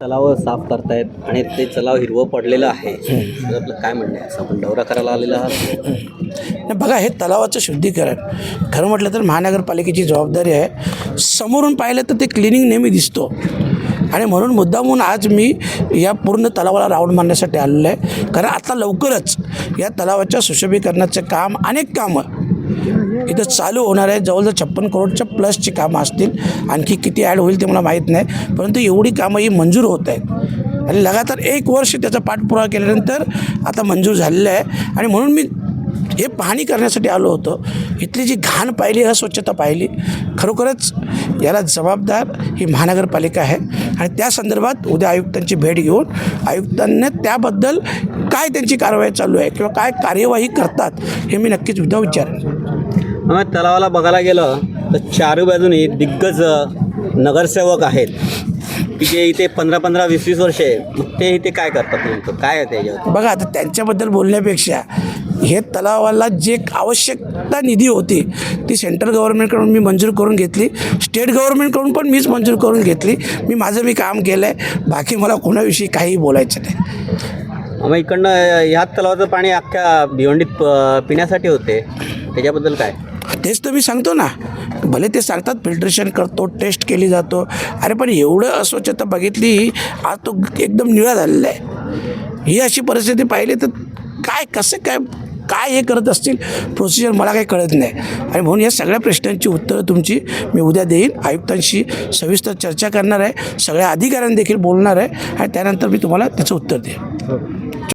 तलाव साफ करतायत आणि ते तलाव हिरवं पडलेलं आहे. तर आपलं काय म्हणणं आहे? असं आपण दौरा करायला आलेला आहात. बघा हे तलावाचं शुद्धीकरण. खरं म्हटलं तर महानगरपालिकेची जबाबदारी आहे. समोरून पाहिलं तर ते क्लिनिंग नेहमी दिसतो. आणि म्हणून मुद्दामून आज मी या पूर्ण तलावाला राऊंड मारण्यासाठी आलेलो आहे. कारण आता लवकरच या तलावाच्या सुशोभीकरणाचं काम अनेक कामं इथं चालू होणार आहे. जवळजवळ छप्पन करोडच्या प्लसची कामं असतील. आणखी किती ॲड होईल ते मला माहीत नाही. परंतु एवढी कामं ही मंजूर होत आहेत. आणि लगातार एक वर्ष त्याचा पाठपुरावा केल्यानंतर आता मंजूर झालेलं आहे. आणि म्हणून मी हे पाहणी करण्यासाठी आलो होतो. इथली जी घाण पाहिली अस्वच्छता पाहिली खरोखरच याला जबाबदार ही महानगरपालिका आहे. आणि त्या संदर्भात उद्या आयुक्तांची भेट घेऊन आयुक्तांनी त्याबद्दल काय त्यांची कारवाई चालू आहे किंवा काय कार्यवाही करतात हे मी नक्कीच उद्या विचारेन. मग तलावाला बघायला गेलं तर चारू बाजूनी दिग्गज नगरसेवक आहेत. की जे इथे पंधरा पंधरा वीस वीस वर्षे ते इथे काय करतात नेमकं? काय आहे त्याच्यावर बघा आता त्यांच्याबद्दल बोलण्यापेक्षा हे तलावाला जे आवश्यकता निधी होती ती सेंट्रल गव्हर्नमेंटकडून मी मंजूर करून घेतली. स्टेट गव्हर्नमेंटकडून पण मीच मंजूर करून घेतली. मी माझं मी काम केलं आहे बाकी मला कोणाविषयी काही बोलायचं नाही. मग इकडनं ह्या तलावाचं पाणी अख्ख्या भिवंडीत प- पिण्यासाठी होते. त्याच्याबद्दल काय? तेच तर मी सांगतो ना. भले ते सांगतात फिल्ट्रेशन करतो टेस्ट केली जातो. अरे पण एवढं अस्वच्छता बघितली आज तो एकदम निळा झालेला आहे. ही अशी परिस्थिती पाहिली तर काय कसं काय काय हे करत असतील? प्रोसिजर मला काही कळत नाही. आणि म्हणून या सगळ्या प्रश्नांची उत्तरं तुमची मी उद्या देईन. आयुक्तांशी सविस्तर चर्चा करणार आहे. सगळ्या अधिकाऱ्यांदेखील बोलणार आहे. आणि त्यानंतर मी तुम्हाला त्याचं उत्तर देईन.